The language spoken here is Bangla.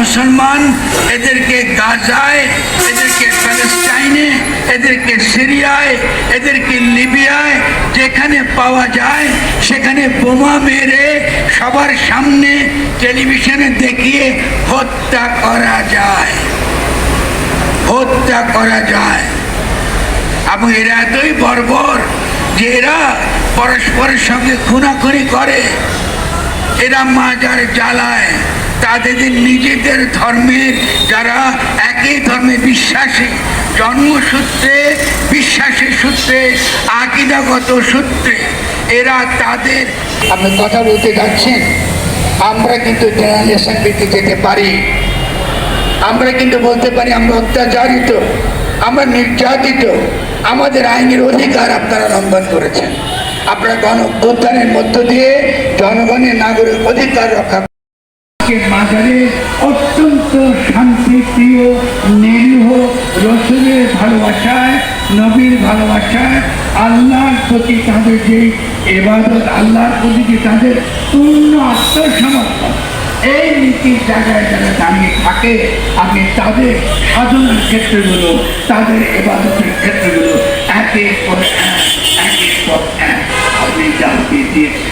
মুসলমান, এদেরকে গাজায়, এদেরকে প্যালেস্টাইনে এদেরকে সিরিয়ায়, এদেরকে লিবিয়ায়, যেখানে পাওয়া যায়, সেখানে বোমা মেরে সবার সামনে টেলিভিশনে দেখিয়ে হত্যা করা যায়। হত্যা করা যায়। এবং এরা এতই বর্বর যে এরা পরস্পরের সঙ্গে খুনাখুনি করে। এরা মাজার জ্বালায়। তাদের নিজেদের ধর্মের যারা একই ধর্মে বিশ্বাসী, জন্মসূত্রে, বিশ্বাসের সূত্রে, আকিদাগত সূত্রে, এরা তাদের আপনি কথা বলতে যাচ্ছেন, আমরা কিন্তু জেনারেল অ্যাসেম্বলিতে যেতে পারি। আমরা কিন্তু বলতে পারি আমরা অত্যাচারিত, আমরা নির্যাতিত, আমাদের আইনের অধিকার আপনারা লঙ্ঘন করেছেন। আপনারা গণ মধ্য দিয়ে জনগণের নাগরিক অধিকার রক্ষা আজকে মাজারে অত্যন্ত শান্তিপ্রিয়, নিরীহ, রসুলের ভালোবাসায়, নবীর ভালোবাসায়, আল্লাহর প্রতি তাদের যে এবাদত আল্লাহর প্রতি যে তাদের পূর্ণ আত্মসমর্পণ, এই নীতির জায়গায় যারা দাঁড়িয়ে থাকে আপনি তাদের সাধনার ক্ষেত্রগুলো, তাদের এবাদতের ক্ষেত্রগুলো একের পর এক, একের এক আপনি জানতে দিয়েছেন